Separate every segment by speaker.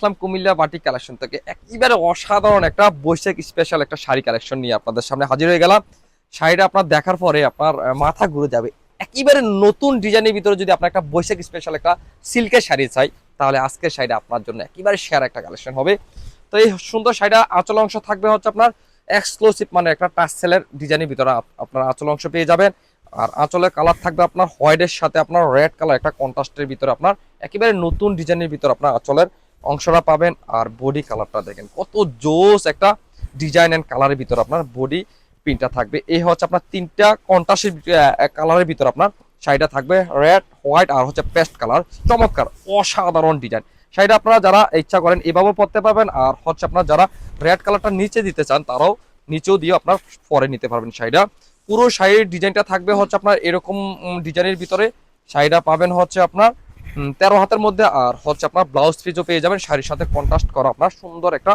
Speaker 1: ইসলাম Comilla batik collection থেকে একেবারে অসাধারণ একটা বৈশাখ স্পেশাল একটা শাড়ি কালেকশন নিয়ে আপনাদের সামনে হাজির হয়ে গেলাম। শাড়িটা আপনার দেখার পরে আপনার মাথা ঘুরে যাবে। একেবারে নতুন ডিজাইনের ভিতরে যদি আপনার একটা বৈশাখ স্পেশাল একটা সিল্কের শাড়ি চাই, তাহলে আজকের শাড়িটা আপনার জন্য একেবারে সেরা একটা কালেকশন হবে। তো এই সুন্দর শাড়িটা আঁচল অংশ থাকবে হচ্ছে আপনার এক্সক্লুসিভ মানে একটা টাসেলের ডিজাইনের ভিতরে আপনার আঁচল অংশ পেয়ে যাবেন। আর আঁচলের কালার থাকবে আপনার হোয়াইটের সাথে আপনার রেড কালার একটা কন্ট্রাস্টের ভিতরে আপনার একেবারে নতুন ডিজাইনের ভিতরে আপনার আঁচলের অংশটা পাবেন আর বডি কালারটা দেখেন। কত জোস একটা ডিজাইন এন্ড কালারের ভিতর আপনার বডি প্রিন্টটা থাকবে। এই হচ্ছে আপনার তিনটা কন্ট্রাস্টের কালারের ভিতর আপনার শাড়িটা থাকবে রেড হোয়াইট আর হচ্ছে পেস্ট কালার চমৎকার, অসাধারণ ডিজাইন শাড়িটা আপনারা যারা ইচ্ছা করেন এভাবেও পরতে পারবেন আর হচ্ছে আপনার যারা রেড কালারটা নিচে দিতে চান, তারাও নিচেও দিয়ে আপনার পরে নিতে পারবেন শাড়িটা। পুরো শাড়ির ডিজাইনটা থাকবে হচ্ছে আপনার এরকম ডিজাইনের ভিতরে। শাড়িটা পাবেন হচ্ছে আপনার তেরো হাতের মধ্যে, আর হচ্ছে আপনার ব্লাউজ পিসও পেয়ে যাবেন। শাড়ির সাথে কন্ট্রাস্ট করা আপনার সুন্দর একটা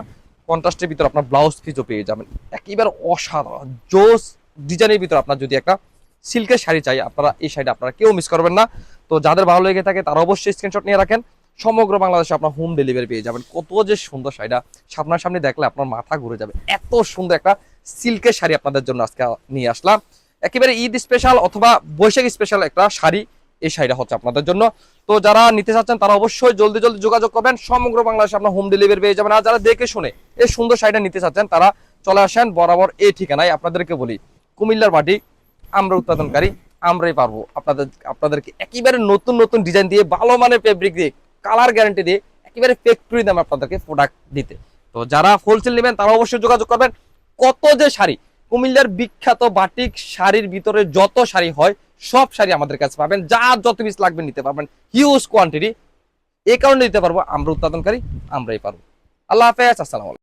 Speaker 1: কন্ট্রাস্টের ভিতরে আপনার ব্লাউজ পিসও পেয়ে যাবেন। একেবারে অসাধারণ, জোস ডিজাইনের ভিতরে আপনার যদি একটা সিল্কের শাড়ি চাই, আপনারা এই শাড়িটা আপনারা কেউ মিস করবেন না। তো যাদের ভালো লেগে থাকে, তারা অবশ্যই স্ক্রিনশট নিয়ে রাখেন। সমগ্র বাংলাদেশে আপনার হোম ডেলিভারি পেয়ে যাবেন। কত যে সুন্দর শাড়িটা সামনাসামনি সামনে দেখলে আপনার মাথা ঘুরে যাবে। এত সুন্দর একটা সিল্কের শাড়ি আপনাদের জন্য আজকে নিয়ে আসলাম। একেবারে ঈদ স্পেশাল অথবা বৈশাখ স্পেশাল একটা শাড়ি। এই শাড়িটা হচ্ছে আপনাদের জন্য। তো যারা নিতে চাচ্ছেন, তারা অবশ্যই জলদি জলদি যোগাযোগ করবেন। সমগ্র বাংলাদেশে আপনার হোম ডেলিভারি পেয়ে যাবেন। আর যারা দেখে শুনে এই সুন্দর শাড়িটা নিতে চাচ্ছেন, তারা চলে আসেন বরাবর এই ঠিকানায়। আপনাদেরকে বলি, কুমিল্লার বাটি, আমরা উৎপাদনকারী, আমরাই পারব। আপনাদের, আপনাদেরকে একেবারে নতুন নতুন ডিজাইন দিয়ে, ভালো মানের ফেব্রিক দিয়ে কালার গ্যারান্টি দিয়ে, একেবারে ফ্যাক্টরি দামে আপনাদেরকে প্রোডাক্ট দিতে। তো যারা হোলসেল নেবেন, তারা অবশ্যই যোগাযোগ করবেন। কত যে শাড়ি, কুমিল্লার বিখ্যাত বাটিক শাড়ির ভিতরে যত শাড়ি হয় সব শাড়ি আমাদের কাছে পাবেন। যা যত পিস লাগবে নিতে পারবেন। হিউজ কোয়ান্টিটি এই কারণে দিতে পারব, আমরা উৎপাদনকারী, আমরাই পারব। আল্লাহ হাফেজ, আসসালামু